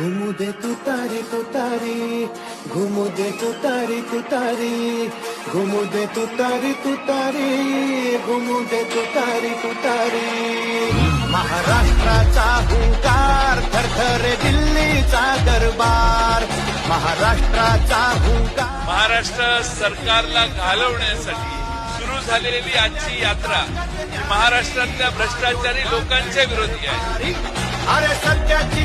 घुमू दे तू तारी तू तारी. घुमू दे तू तारी तू तारी. घुमू दे तू तारी तू तारी. घुमू दे तू तारी तू तारी. महाराष्ट्राचा हुंकार थरथर दिल्लीचा दरबार. महाराष्ट्राचा हुंकार. महाराष्ट्र सरकारला घालवण्यासाठी सुरू झालेली आजची यात्रा महाराष्ट्रातल्या भ्रष्टाचारी लोकांच्या विरोधी आहे. अरे सत्याची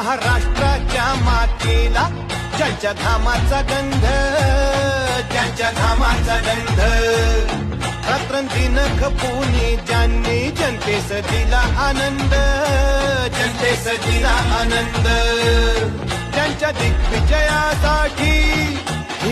महाराष्ट्राच्या मातेला ज्यांच्या धामाचा गंध ज्यांच्या धामाचा गंध. रात्रंदिन खपुनी ज्यांनी जनतेस दिला आनंद जनतेस दिला आनंद. त्यांच्या दिग्विजयासाठी